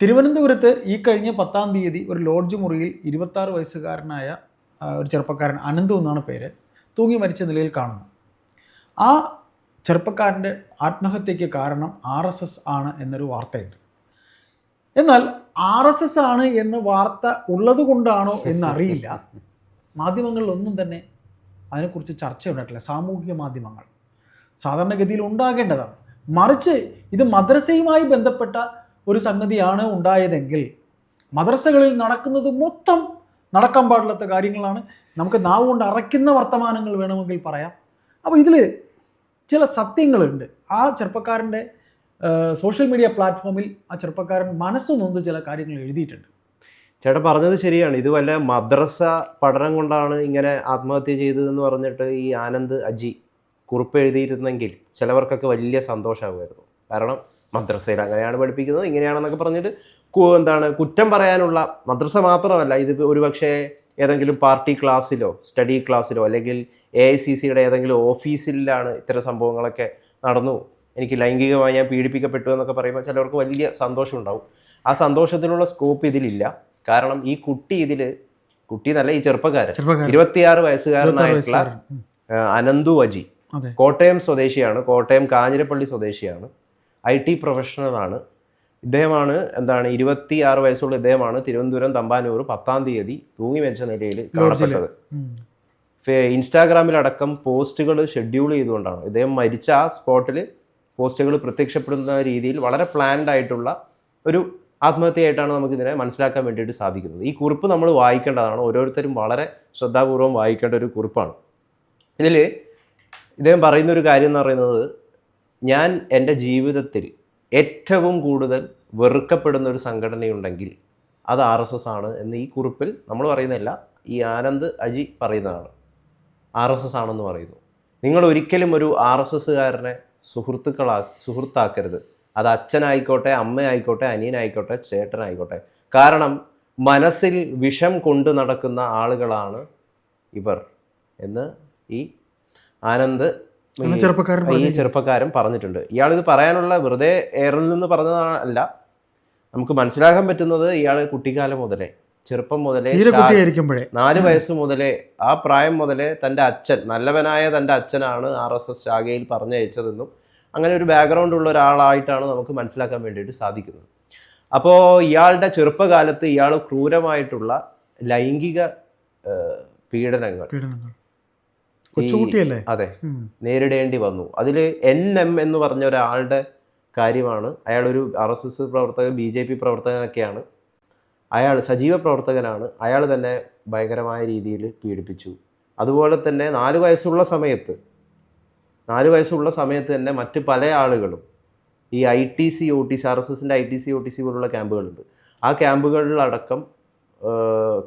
തിരുവനന്തപുരത്ത് ഈ കഴിഞ്ഞ പത്താം തീയതി ഒരു ലോഡ്ജ് മുറിയിൽ ഇരുപത്താറ് വയസ്സുകാരനായ ഒരു ചെറുപ്പക്കാരൻ അനന്തു എന്നാണ് പേര് തൂങ്ങി മരിച്ച നിലയിൽ കാണുന്നു. ആ ചെറുപ്പക്കാരന്റെ ആത്മഹത്യയ്ക്ക് കാരണം ആർ എസ് എസ് ആണ് എന്നൊരു വാർത്തയുണ്ട്. എന്നാൽ ആർ എസ് എസ് ആണ് എന്ന വാർത്ത ഉള്ളത് കൊണ്ടാണോ എന്നറിയില്ല. മാധ്യമങ്ങളിലൊന്നും തന്നെ അതിനെക്കുറിച്ച് ചർച്ച ഉണ്ടായിട്ടില്ല. സാമൂഹിക മാധ്യമങ്ങൾ സാധാരണഗതിയിൽ ഉണ്ടാകേണ്ടതാണ്. മറിച്ച് ഇത് മദ്രസയുമായി ബന്ധപ്പെട്ട ഒരു സംഗതിയാണ് ഉണ്ടായതെങ്കിൽ മദ്രസകളിൽ നടക്കുന്നത് മൊത്തം നടക്കാൻ പാടില്ലാത്ത കാര്യങ്ങളാണ്. നമുക്ക് നാവ് കൊണ്ട് അറയ്ക്കുന്ന വർത്തമാനങ്ങൾ വേണമെങ്കിൽ പറയാം. അപ്പോൾ ഇതിൽ ചില സത്യങ്ങളുണ്ട്. ആ ചെറുപ്പക്കാരന്റെ സോഷ്യൽ മീഡിയ പ്ലാറ്റ്ഫോമിൽ ആ ചെറുപ്പക്കാരൻ മനസ്സ് നൊന്ത് ചില കാര്യങ്ങൾ എഴുതിയിട്ടുണ്ട്. ചേട്ടൻ പറഞ്ഞത് ശരിയാണ്. ഇത് വല്ല മദ്രസ പഠനം കൊണ്ടാണ് ഇങ്ങനെ ആത്മഹത്യ ചെയ്തതെന്ന് പറഞ്ഞിട്ട് ഈ ആനന്ദ് അജി കുറിപ്പ് എഴുതിയിരുന്നെങ്കിൽ ചിലവർക്കൊക്കെ വലിയ സന്തോഷമാകുമായിരുന്നു കാരണം മദ്രസയിൽ അങ്ങനെയാണ് പഠിപ്പിക്കുന്നത് ഇങ്ങനെയാണെന്നൊക്കെ പറഞ്ഞിട്ട് എന്താണ് കുറ്റം പറയാനുള്ള മദ്രസ മാത്രമല്ല ഇത് ഒരു പക്ഷേ ഏതെങ്കിലും പാർട്ടി ക്ലാസ്സിലോ സ്റ്റഡി ക്ലാസ്സിലോ അല്ലെങ്കിൽ എ ഐ സി സിയുടെ ഏതെങ്കിലും ഓഫീസിലാണ് ഇത്തരം സംഭവങ്ങളൊക്കെ നടന്നു. എനിക്ക് ലൈംഗികമായി ഞാൻ പീഡിപ്പിക്കപ്പെട്ടു എന്നൊക്കെ പറയുമ്പോൾ ചിലവർക്ക് വലിയ സന്തോഷം ഉണ്ടാവും. ആ സന്തോഷത്തിനുള്ള സ്കോപ്പ് ഇതിലില്ല. കാരണം ഈ കുട്ടി ഇതിൽ കുട്ടി നല്ല ഈ ചെറുപ്പക്കാരൻ ഇരുപത്തിയാറ് വയസ്സുകാരനായിട്ടുള്ള അനന്തു അജി കോട്ടയം സ്വദേശിയാണ് കോട്ടയം കാഞ്ഞിരപ്പള്ളി സ്വദേശിയാണ്. ഐ ടി പ്രൊഫഷണലാണ്. ഇദ്ദേഹമാണ് എന്താണ് ഇരുപത്തി ആറ് വയസ്സുള്ള ഇദ്ദേഹമാണ് തിരുവനന്തപുരം തമ്പാനൂർ പത്താം തീയതി തൂങ്ങി മരിച്ച നിലയിൽ കാണപ്പെട്ടത്. ഇൻസ്റ്റാഗ്രാമിലടക്കം പോസ്റ്റുകൾ ഷെഡ്യൂൾ ചെയ്തുകൊണ്ടാണ്. ഇദ്ദേഹം മരിച്ച ആ സ്പോട്ടിൽ പോസ്റ്റുകൾ പ്രത്യക്ഷപ്പെടുന്ന രീതിയിൽ വളരെ പ്ലാൻഡ് ആയിട്ടുള്ള ഒരു ആത്മഹത്യയായിട്ടാണ് നമുക്കിതിനെ മനസ്സിലാക്കാൻ വേണ്ടിയിട്ട് സാധിക്കുന്നത്. ഈ കുറിപ്പ് നമ്മൾ വായിക്കേണ്ടതാണ്. ഓരോരുത്തരും വളരെ ശ്രദ്ധാപൂർവം വായിക്കേണ്ട ഒരു കുറിപ്പാണ്. ഇതിൽ ഇദ്ദേഹം പറയുന്ന ഒരു കാര്യം എന്ന് പറയുന്നത് ഞാൻ എന്റെ ജീവിതത്തിൽ ഏറ്റവും കൂടുതൽ വെറുക്കപ്പെടുന്ന ഒരു സംഘടനയുണ്ടെങ്കിൽ അത് ആർ എസ് എസ് ആണ് എന്ന് ഈ കുറിപ്പിൽ നമ്മൾ പറയുന്നില്ല ഈ ആനന്ദ് അജി പറയുന്നതാണ്. ആർ എസ് എസ് ആണെന്ന് പറയുന്നു. നിങ്ങൾ ഒരിക്കലും ഒരു ആർ എസ് എസ്സുകാരനെ സുഹൃത്തുക്കളാ സുഹൃത്താക്കരുത്. അത് അച്ഛനായിക്കോട്ടെ അമ്മയായിക്കോട്ടെ അനിയനായിക്കോട്ടെ ചേട്ടനായിക്കോട്ടെ. കാരണം മനസ്സിൽ വിഷം കൊണ്ടു നടക്കുന്ന ആളുകളാണ് ഇവർ എന്ന് ഈ ആനന്ദ് ഈ ചെറുപ്പക്കാരൻ പറഞ്ഞിട്ടുണ്ട്. ഇയാൾ ഇത് പറയാനുള്ള വെറുതെ എയറിൽ നിന്ന് പറഞ്ഞതല്ല നമുക്ക് മനസ്സിലാക്കാൻ പറ്റുന്നത് ഇയാൾ കുട്ടിക്കാലം മുതലേ ചെറുപ്പം മുതലേ നാല് വയസ്സ് മുതലേ ആ പ്രായം മുതലേ തന്റെ അച്ഛൻ നല്ലവനായ തന്റെ അച്ഛനാണ് ആർ എസ് എസ് ശാഖയിൽ പറഞ്ഞയച്ചതെന്നും അങ്ങനെ ഒരു ബാക്ക്ഗ്രൗണ്ട് ഉള്ള ഒരാളായിട്ടാണ് നമുക്ക് മനസ്സിലാക്കാൻ വേണ്ടിയിട്ട് സാധിക്കുന്നത്. അപ്പോൾ ഇയാളുടെ ചെറുപ്പകാലത്ത് ഇയാൾ ക്രൂരമായിട്ടുള്ള ലൈംഗിക പീഡനങ്ങൾ. കൊച്ചുകുട്ടിയല്ലേ? അതെ. നേരിടേണ്ടി വന്നു. അതിൽ എൻ എം എന്ന് പറഞ്ഞ ഒരാളുടെ കാര്യമാണ്. അയാൾ ഒരു ആർ എസ് എസ് പ്രവർത്തകൻ ബി ജെ പി പ്രവർത്തകനൊക്കെയാണ്. അയാൾ സജീവ പ്രവർത്തകനാണ്. അയാൾ തന്നെ ഭയങ്കരമായ രീതിയിൽ പീഡിപ്പിച്ചു. അതുപോലെ തന്നെ നാല് വയസ്സുള്ള സമയത്ത് നാല് വയസ്സുള്ള സമയത്ത് തന്നെ മറ്റ് പല ആളുകളും ഈ I T C O T C R S എസിന്റെ I T C O T C പോലുള്ള ക്യാമ്പുകളുണ്ട്. ആ ക്യാമ്പുകളിലടക്കം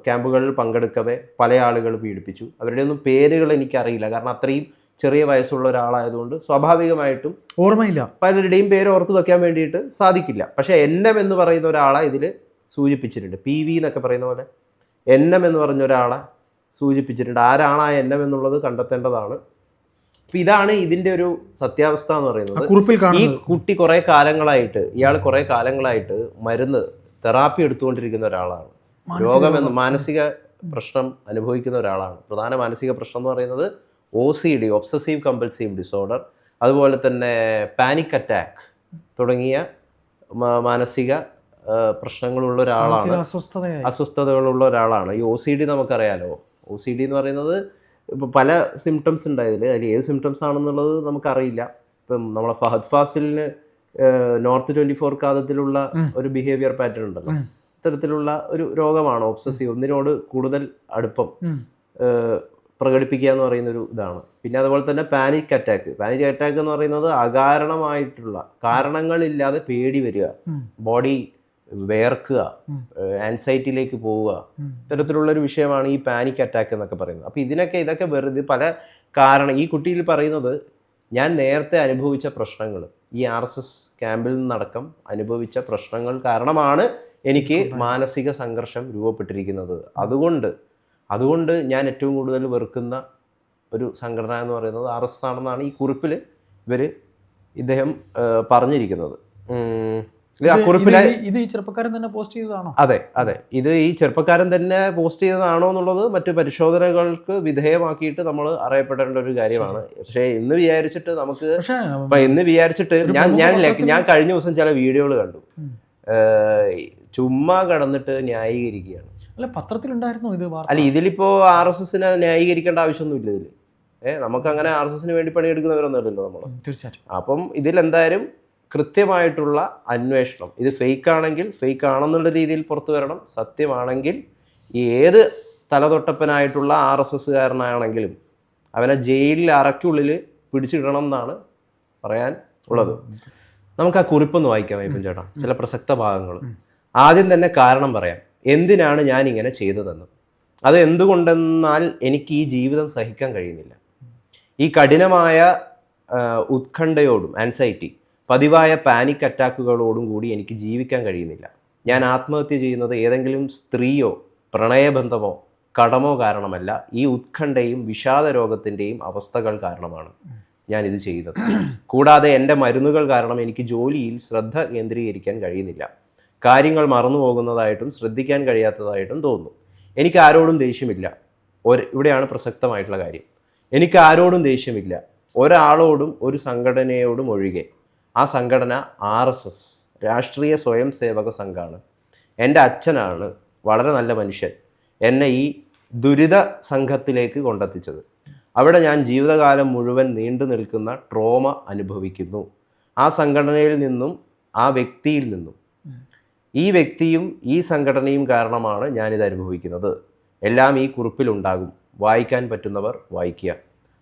ക്യാമ്പുകളിൽ പങ്കെടുക്കവേ പല ആളുകൾ പീഡിപ്പിച്ചു. അവരുടെ ഒന്നും പേരുകൾ എനിക്കറിയില്ല. കാരണം അത്രയും ചെറിയ വയസ്സുള്ള ഒരാളായതുകൊണ്ട് സ്വാഭാവികമായിട്ടും ഓർമ്മയില്ല. പലരുടെയും പേര് ഓർത്ത് വെക്കാൻ വേണ്ടിയിട്ട് സാധിക്കില്ല. പക്ഷേ എന്നം എന്ന് പറയുന്ന ഒരാളെ ഇതിൽ സൂചിപ്പിച്ചിട്ടുണ്ട്. പി വി എന്നൊക്കെ പറയുന്ന പോലെ എന്നം എന്ന് പറഞ്ഞ ഒരാളെ സൂചിപ്പിച്ചിട്ടുണ്ട്. ആരാണ് ആ എൻ എം എന്നുള്ളത് കണ്ടെത്തേണ്ടതാണ്. അപ്പം ഇതാണ് ഇതിന്റെ ഒരു സത്യാവസ്ഥ എന്ന് പറയുന്നത്. കുറിപ്പിൽ ഈ കുട്ടി കുറേ കാലങ്ങളായിട്ട് ഇയാൾ കുറേ കാലങ്ങളായിട്ട് മരുന്ന് തെറാപ്പി എടുത്തുകൊണ്ടിരിക്കുന്ന ഒരാളാണ്. മാനസിക രോഗം മാനസിക പ്രശ്നം അനുഭവിക്കുന്ന ഒരാളാണ്. പ്രധാന മാനസിക പ്രശ്നം എന്ന് പറയുന്നത് O C D obsessive compulsive disorder അതുപോലെ തന്നെ പാനിക് അറ്റാക്ക് തുടങ്ങിയ മാനസിക പ്രശ്നങ്ങളുള്ള ഒരാളാണ്. അസ്വസ്ഥതകളുള്ള ഒരാളാണ്. ഈ ഒ സി ഡി നമുക്കറിയാലോ. ഒ സി ഡി എന്ന് പറയുന്നത് ഇപ്പോൾ പല സിംറ്റംസ് ഉണ്ടായതിൽ അതിൽ ഏത് സിംറ്റംസ് ആണെന്നുള്ളത് നമുക്കറിയില്ല. ഇപ്പം നമ്മളെ ഫഹദ് ഫാസിലിന് നോർത്ത് ട്വന്റി ഫോർ കാതത്തിലുള്ള ഒരു ബിഹേവിയർ പാറ്റേൺ ഉണ്ടല്ലോ. ഉം. ഇത്തരത്തിലുള്ള ഒരു രോഗമാണ് ഒബ്സസീവ്. ഒന്നിനോട് കൂടുതൽ അടുപ്പം. പ്രകടിപ്പിക്കുക എന്ന് പറയുന്ന ഒരു ഇതാണ്. പിന്നെ അതുപോലെ തന്നെ പാനിക് അറ്റാക്ക് പാനിക് അറ്റാക്ക് എന്ന് പറയുന്നത് അകാരണമായിട്ടുള്ള കാരണങ്ങളില്ലാതെ പേടി വരിക ബോഡി വേർക്കുക ആൻസൈറ്റിയിലേക്ക് പോവുക. ഇത്തരത്തിലുള്ള ഒരു വിഷയമാണ് ഈ പാനിക് അറ്റാക്ക് എന്നൊക്കെ പറയുന്നത്. അപ്പോൾ ഇതിനൊക്കെ ഇതൊക്കെ വെറുതെ പല കാരണം ഈ കുട്ടിയിൽ പറയുന്നത് ഞാൻ നേരത്തെ അനുഭവിച്ച പ്രശ്നങ്ങൾ. ഈ ആർ എസ് എസ് ക്യാമ്പിൽ നിന്നടക്കം അനുഭവിച്ച പ്രശ്നങ്ങൾ കാരണമാണ് എനിക്ക് മാനസിക സംഘർഷം രൂപപ്പെട്ടിരിക്കുന്നത്. അതുകൊണ്ട് അതുകൊണ്ട് ഞാൻ ഏറ്റവും കൂടുതൽ വെറുക്കുന്ന ഒരു സംഘടന എന്ന് പറയുന്നത് ആർ എസ് ആണെന്നാണ് ഈ കുറിപ്പിൽ ഇവർ ഇദ്ദേഹം പറഞ്ഞിരിക്കുന്നത്. ഇത് ഈ ചെറുപ്പക്കാരൻ തന്നെ പോസ്റ്റ് ചെയ്തതാണോ? അതെ അതെ. ഇത് ഈ ചെറുപ്പക്കാരൻ തന്നെ പോസ്റ്റ് ചെയ്തതാണോ എന്നുള്ളത് മറ്റു പരിശോധനകൾക്ക് വിധേയമാക്കിയിട്ട് നമ്മൾ അറിയപ്പെടേണ്ട ഒരു കാര്യമാണ്. പക്ഷേ ഇന്ന് വിചാരിച്ചിട്ട് നമുക്ക് ഇന്ന് വിചാരിച്ചിട്ട് ഞാൻ ഞാൻ ഞാൻ കഴിഞ്ഞ ദിവസം ചില വീഡിയോകൾ കണ്ടു. ചുമ്മാ കടന്നിട്ട് ന്യായീകരിക്കുകയാണ്. അല്ല പത്രത്തിലുണ്ടായിരുന്നു ഇത് അല്ല ഇതിലിപ്പോ ആർ എസ് എസിനെ ന്യായീകരിക്കേണ്ട ആവശ്യമൊന്നുമില്ല ഇതിൽ ഏഹ് നമുക്ക് അങ്ങനെ ആർ എസ് എസിന് വേണ്ടി പണിയെടുക്കുന്നവരൊന്നുമല്ലല്ലോ നമ്മൾ തീർച്ചയായിട്ടും. അപ്പം ഇതിലെന്തായാലും കൃത്യമായിട്ടുള്ള അന്വേഷണം. ഇത് ഫേക്ക് ആണെങ്കിൽ ഫേക്ക് ആണെന്നുള്ള രീതിയിൽ പുറത്തു വരണം. സത്യമാണെങ്കിൽ ഈ ഏത് തലതൊട്ടപ്പനായിട്ടുള്ള ആർ എസ് എസ്സുകാരനാണെങ്കിലും അവനെ ജയിലിൽ അറയ്ക്കുള്ളിൽ പിടിച്ചിടണം എന്നാണ് പറയാൻ ഉള്ളത്. നമുക്ക് ആ കുറിപ്പൊന്ന് വായിക്കാം വൈപ്പം ചേട്ടാ. ചില പ്രസക്ത ഭാഗങ്ങൾ ആദ്യം തന്നെ കാരണം പറയാം. എന്തിനാണ് ഞാൻ ഇങ്ങനെ ചെയ്തതെന്ന്? അത് എന്തുകൊണ്ടെന്നാൽ എനിക്ക് ഈ ജീവിതം സഹിക്കാൻ കഴിയുന്നില്ല. ഈ കഠിനമായ ഉത്കണ്ഠയോടും ആൻസൈറ്റി പതിവായ പാനിക് അറ്റാക്കുകളോടും കൂടി എനിക്ക് ജീവിക്കാൻ കഴിയുന്നില്ല. ഞാൻ ആത്മഹത്യ ചെയ്യുന്നത് ഏതെങ്കിലും സ്ത്രീയോ പ്രണയബന്ധമോ കടമോ കാരണമല്ല ഈ ഉത്കണ്ഠയും വിഷാദ രോഗത്തിന്റെയും അവസ്ഥകൾ കാരണമാണ് ഞാൻ ഇത് ചെയ്തത്. കൂടാതെ എന്റെ മരുന്നുകൾ കാരണം എനിക്ക് ജോലിയിൽ ശ്രദ്ധ കേന്ദ്രീകരിക്കാൻ കഴിയുന്നില്ല. കാര്യങ്ങൾ മറന്നു പോകുന്നതായിട്ടും ശ്രദ്ധിക്കാൻ കഴിയാത്തതായിട്ടും തോന്നുന്നു. എനിക്ക് ആരോടും ദേഷ്യമില്ല. ഒരു ഇവിടെയാണ് പ്രസക്തമായിട്ടുള്ള കാര്യം. എനിക്ക് ആരോടും ദേഷ്യമില്ല. ഒരാളോടും ഒരു സംഘടനയോടും ഒഴികെ. ആ സംഘടന ആർ എസ് എസ് രാഷ്ട്രീയ സ്വയം സേവക സംഘമാണ് എന്റെ അച്ഛനാണ് വളരെ നല്ല മനുഷ്യൻ. എന്നെ ഈ ദുരിത സംഘത്തിലേക്ക് കൊണ്ടെത്തിച്ചത്. അവിടെ ഞാൻ ജീവിതകാലം മുഴുവൻ നീണ്ടു നിൽക്കുന്ന ട്രോമ അനുഭവിക്കുന്നു. ആ സംഘടനയിൽ നിന്നും ആ വ്യക്തിയിൽ നിന്നും ഈ വ്യക്തിയും ഈ സംഘടനയും കാരണമാണ് ഞാനിത് അനുഭവിക്കുന്നത്. എല്ലാം ഈ കുറിപ്പിലുണ്ടാകും. വായിക്കാൻ പറ്റുന്നവർ വായിക്കുക.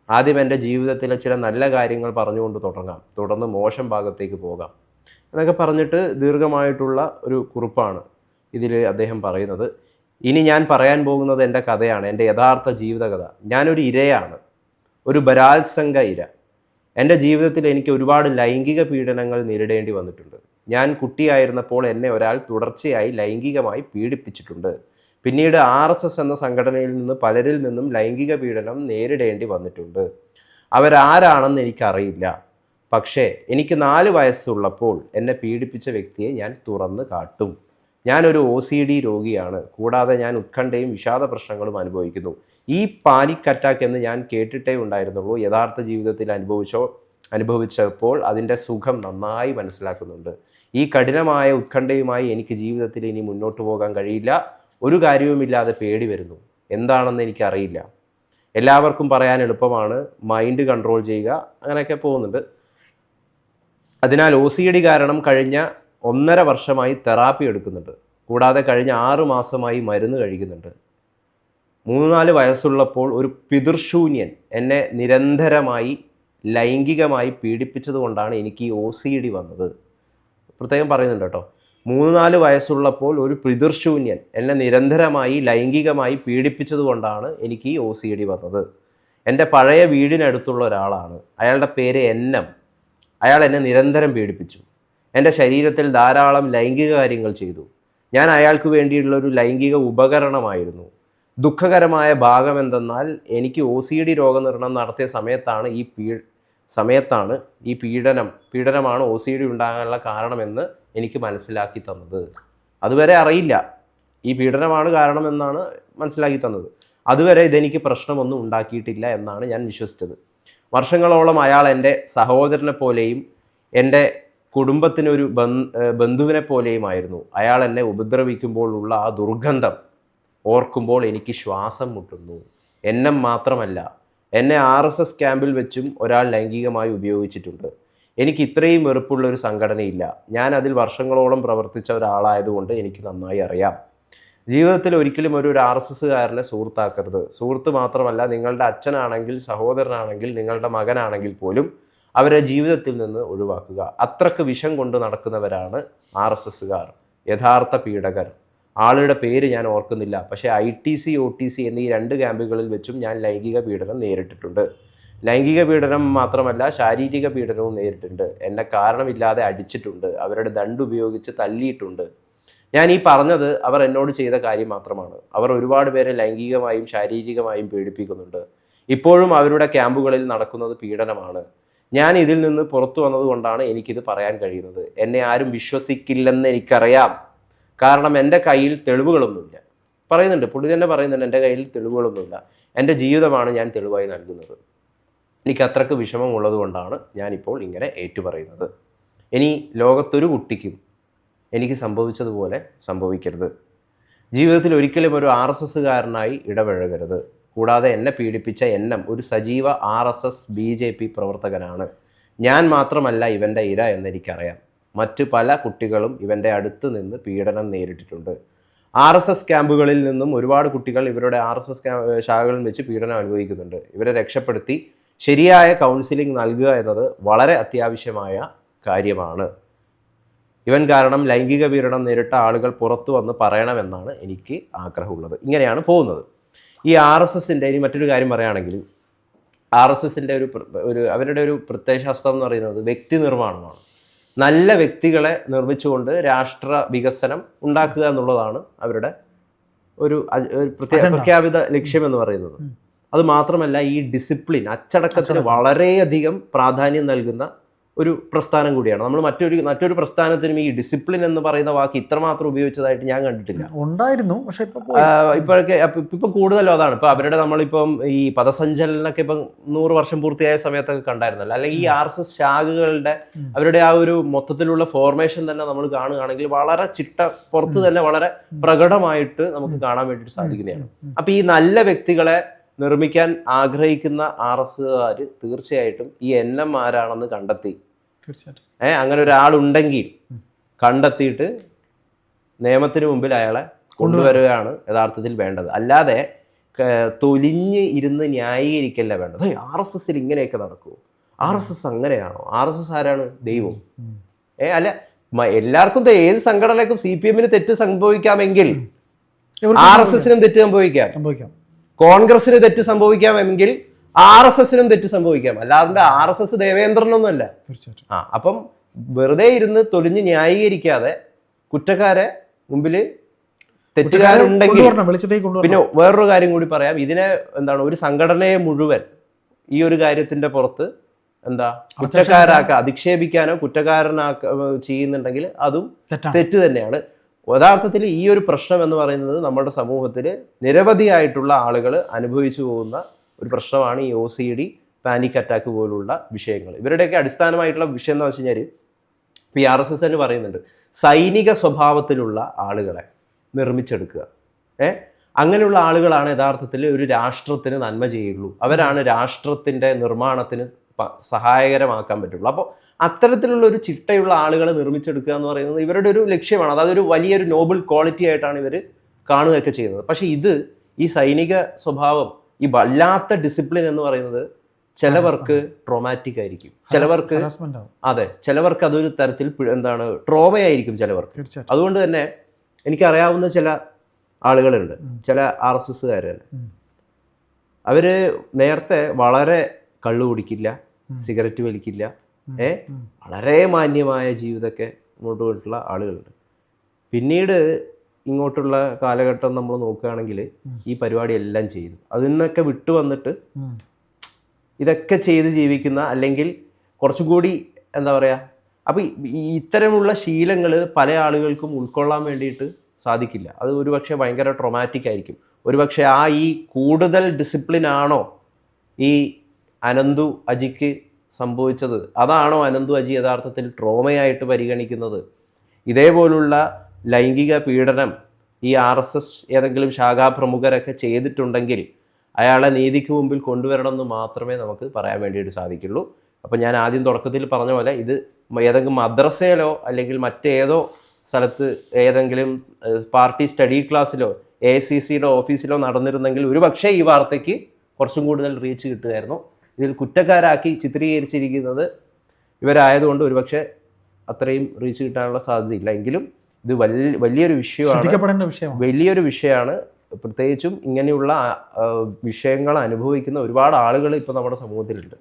ആദ്യം എന്റെ ജീവിതത്തിലെ ചില നല്ല കാര്യങ്ങൾ പറഞ്ഞുകൊണ്ട് തുടങ്ങാം. തുടർന്ന് മോശം ഭാഗത്തേക്ക് പോകാം. എന്നൊക്കെ പറഞ്ഞിട്ട് ദീർഘമായിട്ടുള്ള ഒരു കുറിപ്പാണ് ഇതിൽ അദ്ദേഹം പറയുന്നത്. ഇനി ഞാൻ പറയാൻ പോകുന്നത് എന്റെ കഥയാണ്. എന്റെ യഥാർത്ഥ ജീവിതകഥ. ഞാനൊരു ഇരയാണ്. ഒരു ബലാത്സംഗ ഇര. എന്റെ ജീവിതത്തിൽ എനിക്ക് ഒരുപാട് ലൈംഗിക പീഡനങ്ങൾ നേരിടേണ്ടി വന്നിട്ടുണ്ട്. ഞാൻ കുട്ടിയായിരുന്നപ്പോൾ എന്നെ ഒരാൾ തുടർച്ചയായി ലൈംഗികമായി പീഡിപ്പിച്ചിട്ടുണ്ട്. പിന്നീട് ആർ എസ് എന്ന സംഘടനയിൽ നിന്ന് പലരിൽ നിന്നും ലൈംഗിക പീഡനം നേരിടേണ്ടി വന്നിട്ടുണ്ട്. അവരാരാണെന്ന് എനിക്കറിയില്ല. പക്ഷേ എനിക്ക് നാല് വയസ്സുള്ളപ്പോൾ എന്നെ പീഡിപ്പിച്ച വ്യക്തിയെ ഞാൻ തുറന്ന് കാട്ടും. ഞാനൊരു ഒ സി ഡി രോഗിയാണ്. കൂടാതെ ഞാൻ ഉത്കണ്ഠയും വിഷാദ പ്രശ്നങ്ങളും അനുഭവിക്കുന്നു. ഈ പാനിക് അറ്റാക്ക് എന്ന് ഞാൻ കേട്ടിട്ടേ ഉണ്ടായിരുന്നുള്ളൂ. യഥാർത്ഥ ജീവിതത്തിൽ അനുഭവിച്ചോ അനുഭവിച്ചപ്പോൾ അതിന്റെ സുഖം നന്നായി മനസ്സിലാക്കുന്നുണ്ട്. ഈ കഠിനമായ ഉത്കണ്ഠയുമായി എനിക്ക് ജീവിതത്തിൽ ഇനി മുന്നോട്ട് പോകാൻ കഴിയില്ല. ഒരു കാര്യവുമില്ലാതെ പേടി വരുന്നു. എന്താണെന്ന് എനിക്കറിയില്ല. എല്ലാവർക്കും പറയാൻ എളുപ്പമാണ്. മൈൻഡ് കൺട്രോൾ ചെയ്യുക. അങ്ങനെയൊക്കെ പോകുന്നുണ്ട്. അതിനാൽ ഒ സി ഡി കാരണം കഴിഞ്ഞ ഒന്നര വർഷമായി തെറാപ്പി എടുക്കുന്നുണ്ട്. കൂടാതെ കഴിഞ്ഞ ആറ് മാസമായി മരുന്ന് കഴിക്കുന്നുണ്ട്. മൂന്ന് നാല് വയസ്സുള്ളപ്പോൾ ഒരു പിതൃശൂന്യൻ എന്നെ നിരന്തരമായി ലൈംഗികമായി പീഡിപ്പിച്ചതുകൊണ്ടാണ് എനിക്ക് ഒ സി ഡി വന്നത്. പ്രത്യേകം പറയുന്നുണ്ട് കേട്ടോ. മൂന്ന് നാല് വയസ്സുള്ളപ്പോൾ ഒരു പിതൃശൂന്യൻ എന്നെ നിരന്തരമായി ലൈംഗികമായി പീഡിപ്പിച്ചതുകൊണ്ടാണ് എനിക്ക് ഈ ഒ സി ഡി വന്നത്. എന്റെ പഴയ വീടിനടുത്തുള്ള ഒരാളാണ്. അയാളുടെ പേര് എൻ അയാൾ എന്നെ നിരന്തരം പീഡിപ്പിച്ചു. എന്റെ ശരീരത്തിൽ ധാരാളം ലൈംഗിക കാര്യങ്ങൾ ചെയ്തു. ഞാൻ അയാൾക്ക് വേണ്ടിയുള്ള ഒരു ലൈംഗിക ഉപകരണമായിരുന്നു. ദുഃഖകരമായ ഭാഗം എന്തെന്നാൽ എനിക്ക് ഒ സി ഡി രോഗനിർണയം നടത്തിയ സമയത്താണ് ഈ പീ സമയത്താണ് ഈ പീഡനം പീഡനമാണ് ഒ സി ഡി ഉണ്ടാകാനുള്ള കാരണമെന്ന് എനിക്ക് മനസ്സിലാക്കി തന്നത്. അതുവരെ അറിയില്ല. ഈ പീഡനമാണ് കാരണമെന്നാണ് മനസ്സിലാക്കി തന്നത്. അതുവരെ ഇതെനിക്ക് പ്രശ്നമൊന്നും ഉണ്ടാക്കിയിട്ടില്ല എന്നാണ് ഞാൻ വിശ്വസിച്ചത്. വർഷങ്ങളോളം അയാൾ എന്റെ സഹോദരനെ പോലെയും എന്റെ കുടുംബത്തിനൊരു ബന്ധ ബന്ധുവിനെ പോലെയുമായിരുന്നു. അയാൾ എന്നെ ഉപദ്രവിക്കുമ്പോഴുള്ള ആ ദുർഗന്ധം ഓർക്കുമ്പോൾ എനിക്ക് ശ്വാസം മുട്ടുന്നു. എന്നെ മാത്രമല്ല എന്നെ ആർ എസ് എസ് ക്യാമ്പിൽ വെച്ചും ഒരാൾ ലൈംഗികമായി ഉപയോഗിച്ചിട്ടുണ്ട്. എനിക്ക് ഇത്രയും വെറുപ്പുള്ള ഒരു സംഘടനയില്ല. ഞാൻ അതിൽ വർഷങ്ങളോളം പ്രവർത്തിച്ച ഒരാളായതുകൊണ്ട് എനിക്ക് നന്നായി അറിയാം. ജീവിതത്തിൽ ഒരിക്കലും ഒരു ഒരു ആർ എസ് എസ്സുകാരനെ സുഹൃത്താക്കരുത്. സുഹൃത്ത് മാത്രമല്ല നിങ്ങളുടെ അച്ഛനാണെങ്കിൽ സഹോദരനാണെങ്കിൽ നിങ്ങളുടെ മകനാണെങ്കിൽ പോലും അവരെ ജീവിതത്തിൽ നിന്ന് ഒഴിവാക്കുക. അത്രയ്ക്ക് വിഷം കൊണ്ട് നടക്കുന്നവരാണ് ആർ എസ് എസ്സുകാർ. യഥാർത്ഥ പീഡകർ. ആളുടെ പേര് ഞാൻ ഓർക്കുന്നില്ല. പക്ഷേ I T C O T C എന്നീ രണ്ട് ക്യാമ്പുകളിൽ വെച്ചും ഞാൻ ലൈംഗിക പീഡനം നേരിട്ടിട്ടുണ്ട്. ലൈംഗിക പീഡനം മാത്രമല്ല ശാരീരിക പീഡനവും നേരിട്ടിട്ടുണ്ട്. എന്നെ കാരണമില്ലാതെ അടിച്ചിട്ടുണ്ട്. അവരുടെ ദണ്ട് ഉപയോഗിച്ച് തല്ലിയിട്ടുണ്ട്. ഞാൻ ഈ പറഞ്ഞത് അവർ എന്നോട് ചെയ്ത കാര്യം മാത്രമാണ്. അവർ ഒരുപാട് പേരെ ലൈംഗികമായും ശാരീരികമായും പീഡിപ്പിക്കുന്നുണ്ട്. ഇപ്പോഴും അവരുടെ ക്യാമ്പുകളിൽ നടക്കുന്നത് പീഡനമാണ്. ഞാൻ ഇതിൽ നിന്ന് പുറത്തു വന്നതുകൊണ്ടാണ് എനിക്കിത് പറയാൻ കഴിയുന്നത്. എന്നെ ആരും വിശ്വസിക്കില്ലെന്ന് എനിക്കറിയാം. കാരണം എന്റെ കയ്യിൽ തെളിവുകളൊന്നുമില്ല. പറയുന്നുണ്ട് പുള്ളി തന്നെ പറയുന്നുണ്ട് എന്റെ കയ്യിൽ തെളിവുകളൊന്നുമില്ല. എന്റെ ജീവിതമാണ് ഞാൻ തെളിവായി നൽകുന്നത്. എനിക്ക് അത്രയ്ക്ക് വിഷമമുള്ളത് കൊണ്ടാണ് ഞാനിപ്പോൾ ഇങ്ങനെ ഏറ്റുപറയുന്നത്. ഇനി ലോകത്തൊരു കുട്ടിക്കും എനിക്ക് സംഭവിച്ചതുപോലെ സംഭവിക്കരുത്. ജീവിതത്തിൽ ഒരിക്കലും ഒരു ആർ എസ് എസ്സുകാരനായി ഇടപഴകരുത്. കൂടാതെ എന്നെ പീഡിപ്പിച്ച എന്നം ഒരു സജീവ R S S B J P പ്രവർത്തകനാണ്. ഞാൻ മാത്രമല്ല ഇവന്റെ ഇര എന്നെനിക്കറിയാം. മറ്റ് പല കുട്ടികളും ഇവന്റെ അടുത്ത് നിന്ന് പീഡനം നേരിട്ടിട്ടുണ്ട്. ആർ എസ് എസ് ക്യാമ്പുകളിൽ നിന്നും ഒരുപാട് കുട്ടികൾ ഇവരുടെ ആർ എസ് എസ് ശാഖകളിൽ വെച്ച് പീഡനം അനുഭവിക്കുന്നുണ്ട്. ഇവരെ രക്ഷപ്പെടുത്തി ശരിയായ കൗൺസിലിംഗ് നൽകുക എന്നത് വളരെ അത്യാവശ്യമായ കാര്യമാണ്. ഇവൻ കാരണം ലൈംഗിക പീഡനം നേരിട്ട ആളുകൾ പുറത്തു വന്ന് പറയണമെന്നാണ് എനിക്ക് ആഗ്രഹമുള്ളത്. ഇങ്ങനെയാണ് പോകുന്നത്. ഈ ആർ എസ് എസിന്റെ ഇനി മറ്റൊരു കാര്യം പറയുകയാണെങ്കിൽ ആർ എസ് എസിന്റെ ഒരു ഒരു അവരുടെ ഒരു പ്രത്യയശാസ്ത്രം എന്ന് പറയുന്നത് വ്യക്തി നിർമ്മാണമാണ്. നല്ല വ്യക്തികളെ നിർമ്മിച്ചുകൊണ്ട് രാഷ്ട്ര വികസനം ഉണ്ടാക്കുക എന്നുള്ളതാണ് അവരുടെ ഒരു പ്രഖ്യാപിത ലക്ഷ്യം എന്ന് പറയുന്നത്. അത് മാത്രമല്ല ഈ ഡിസിപ്ലിൻ അച്ചടക്കത്തിന് വളരെയധികം പ്രാധാന്യം നൽകുന്ന ഒരു പ്രസ്ഥാനം കൂടിയാണ്. നമ്മൾ മറ്റൊരു മറ്റൊരു പ്രസ്ഥാനത്തിനും ഈ ഡിസിപ്ലിൻ എന്ന് പറയുന്ന വാക്ക് ഇത്രമാത്രം ഉപയോഗിച്ചതായിട്ട് ഞാൻ കണ്ടിട്ടില്ല. ഉണ്ടായിരുന്നു പക്ഷെ ഇപ്പോഴൊക്കെ ഇപ്പം കൂടുതലും അതാണ്. ഇപ്പം അവരുടെ നമ്മളിപ്പം ഈ പദസഞ്ചലനൊക്കെ ഇപ്പം നൂറ് വർഷം പൂർത്തിയായ സമയത്തൊക്കെ കണ്ടായിരുന്നല്ലോ. അല്ലെങ്കിൽ ഈ ആർ എസ് എസ് ശാഖകളുടെ അവരുടെ ആ ഒരു മൊത്തത്തിലുള്ള ഫോർമേഷൻ തന്നെ നമ്മൾ കാണുകയാണെങ്കിൽ വളരെ ചിട്ട പുറത്ത് തന്നെ വളരെ പ്രകടമായിട്ട് നമുക്ക് കാണാൻ വേണ്ടിയിട്ട് സാധിക്കുന്നതാണ്. അപ്പം ഈ നല്ല വ്യക്തികളെ നിർമ്മിക്കാൻ ആഗ്രഹിക്കുന്ന ആർ എസ്സുകാർ തീർച്ചയായിട്ടും ഈ എൻ എം ആരാണെന്ന് കണ്ടെത്തി. ഏ അങ്ങനെ ഒരാളുണ്ടെങ്കിൽ കണ്ടെത്തിയിട്ട് നിയമത്തിന് മുമ്പിൽ അയാളെ കൊണ്ടുവരികയാണ് യഥാർത്ഥത്തിൽ വേണ്ടത്. അല്ലാതെ തൊലിഞ്ഞ് ഇരുന്ന് ന്യായീകരിക്കല്ല വേണ്ടത്. ആർ എസ് എസിൽ ഇങ്ങനെയൊക്കെ നടക്കുമോ ആർ എസ് എസ് അങ്ങനെയാണോ? ആർ എസ് എസ് ആരാണ്? ദൈവം. ഏ അല്ല എല്ലാവർക്കും ഏത് സംഘടനക്കും സി പി എമ്മിന് തെറ്റ് സംഭവിക്കാമെങ്കിൽ ആർ എസ് എസിനും തെറ്റ് സംഭവിക്കാം. സംഭവിക്കാം. കോൺഗ്രസിന് തെറ്റ് സംഭവിക്കാമെങ്കിൽ ആർ എസ് എസിനും തെറ്റ് സംഭവിക്കാം. അല്ലാതെ ആർ എസ് എസ് ദേവേന്ദ്രനൊന്നുമല്ല. തീർച്ചയായിട്ടും. ആ അപ്പം വെറുതെ ഇരുന്ന് തൊലിഞ്ഞ് ന്യായീകരിക്കാതെ കുറ്റക്കാരെ മുമ്പിൽ തെറ്റുകാരുണ്ടെങ്കിൽ പിന്നെ വേറൊരു കാര്യം കൂടി പറയാം. ഇതിനെ എന്താണ് ഒരു സംഘടനയെ മുഴുവൻ ഈ ഒരു കാര്യത്തിന്റെ പുറത്ത് എന്താ കുറ്റക്കാരാക്ക അധിക്ഷേപിക്കാനോ കുറ്റക്കാരനാക്ക ചെയ്യുന്നുണ്ടെങ്കിൽ അതും തെറ്റ് തന്നെയാണ്. യഥാർത്ഥത്തിൽ ഈ ഒരു പ്രശ്നം എന്ന് പറയുന്നത് നമ്മുടെ സമൂഹത്തിൽ നിരവധിയായിട്ടുള്ള ആളുകൾ അനുഭവിച്ചു പോകുന്ന ഒരു പ്രശ്നമാണ് ഈ O C D panic attack പോലുള്ള വിഷയങ്ങൾ. ഇവരുടെയൊക്കെ അടിസ്ഥാനമായിട്ടുള്ള വിഷയം എന്ന് വെച്ച് കഴിഞ്ഞാൽ ഇപ്പോൾ ആർ എസ് എസ് എന്ന് പറയുന്നുണ്ട്. സൈനിക സ്വഭാവത്തിലുള്ള ആളുകളെ നിർമ്മിച്ചെടുക്കുക. ഏ? അങ്ങനെയുള്ള ആളുകളാണ് യഥാർത്ഥത്തിൽ ഒരു രാഷ്ട്രത്തിന് നന്മ ചെയ്യുള്ളൂ. അവരാണ് രാഷ്ട്രത്തിന്റെ നിർമ്മാണത്തിന് സഹായകരമാക്കാൻ പറ്റുള്ളൂ. അപ്പോൾ അത്തരത്തിലുള്ള ഒരു ചിട്ടയുള്ള ആളുകളെ നിർമ്മിച്ചെടുക്കുക എന്ന് പറയുന്നത് ഇവരുടെ ഒരു ലക്ഷ്യമാണ്. അതായത് ഒരു വലിയൊരു നോബിൾ ക്വാളിറ്റി ആയിട്ടാണ് ഇവർ കാണുകയൊക്കെ ചെയ്യുന്നത്. പക്ഷേ ഇത് ഈ സൈനിക സ്വഭാവം ഈ വല്ലാത്ത ഡിസിപ്ലിൻ എന്ന് പറയുന്നത് ചിലവർക്ക് ട്രോമാറ്റിക് ആയിരിക്കും. ചിലവർക്ക് അതെ ചിലവർക്ക് അതൊരു തരത്തിൽ എന്താണ് ട്രോമയായിരിക്കും ചിലവർക്ക്. അതുകൊണ്ട് തന്നെ എനിക്കറിയാവുന്ന ചില ആളുകളുണ്ട് ചില ആർ എസ് എസ്സുകാർ തന്നെ. അവർ നേരത്തെ വളരെ കള്ളു കുടിക്കില്ല സിഗരറ്റ് വലിക്കില്ല ഏ? വളരെ മാന്യമായ ജീവിതമൊക്കെ മുന്നോട്ട് പോയിട്ടുള്ള ആളുകളുണ്ട്. പിന്നീട് ഇങ്ങോട്ടുള്ള കാലഘട്ടം നമ്മൾ നോക്കുകയാണെങ്കിൽ ഈ പരിപാടി എല്ലാം ചെയ്തു. അതിൽ നിന്നൊക്കെ വിട്ടു വന്നിട്ട് ഇതൊക്കെ ചെയ്ത് ജീവിക്കുന്ന അല്ലെങ്കിൽ കുറച്ചും കൂടി എന്താ പറയുക അപ്പോൾ ഇത്തരമുള്ള ശീലങ്ങൾ പല ആളുകൾക്കും ഉൾക്കൊള്ളാൻ വേണ്ടിയിട്ട് സാധിക്കില്ല. അത് ഒരുപക്ഷെ ഭയങ്കര ട്രൊമാറ്റിക് ആയിരിക്കും. ഒരുപക്ഷെ ആ ഈ കൂടുതൽ ഡിസിപ്ലിൻ ആണോ ഈ അനന്തു അജിക്ക് സംഭവിച്ചത്? അതാണോ അനന്തു അജി യഥാർത്ഥത്തിൽ ട്രോമയായിട്ട് പരിഗണിക്കുന്നത്? ഇതേപോലുള്ള ലൈംഗിക പീഡനം ഈ ആർ എസ് എസ് ഏതെങ്കിലും ശാഖാപ്രമുഖരൊക്കെ ചെയ്തിട്ടുണ്ടെങ്കിൽ അയാളെ നീതിക്ക് മുമ്പിൽ കൊണ്ടുവരണമെന്ന് മാത്രമേ നമുക്ക് പറയാൻ വേണ്ടിയിട്ട് സാധിക്കുള്ളൂ. അപ്പം ഞാൻ ആദ്യം തുടക്കത്തിൽ പറഞ്ഞ പോലെ ഇത് ഏതെങ്കിലും മദ്രസയിലോ അല്ലെങ്കിൽ മറ്റേതോ സ്ഥലത്ത് ഏതെങ്കിലും പാർട്ടി സ്റ്റഡി ക്ലാസ്സിലോ എ സി സിയുടെ ഓഫീസിലോ നടന്നിരുന്നെങ്കിൽ ഒരു പക്ഷേ ഈ വാർത്തയ്ക്ക് കുറച്ചും കൂടുതൽ റീച്ച് കിട്ടുമായിരുന്നു. ഇതിൽ കുറ്റക്കാരാക്കി ചിത്രീകരിച്ചിരിക്കുന്നത് ഇവരായതുകൊണ്ട് ഒരുപക്ഷെ അത്രയും റീച്ച് കിട്ടാനുള്ള സാധ്യതയില്ല. എങ്കിലും ഇത് വലിയ വലിയൊരു വിഷയമാണ്. വലിയൊരു വിഷയമാണ്. പ്രത്യേകിച്ചും ഇങ്ങനെയുള്ള വിഷയങ്ങൾ അനുഭവിക്കുന്ന ഒരുപാട് ആളുകൾ ഇപ്പോൾ നമ്മുടെ സമൂഹത്തിലുണ്ട്.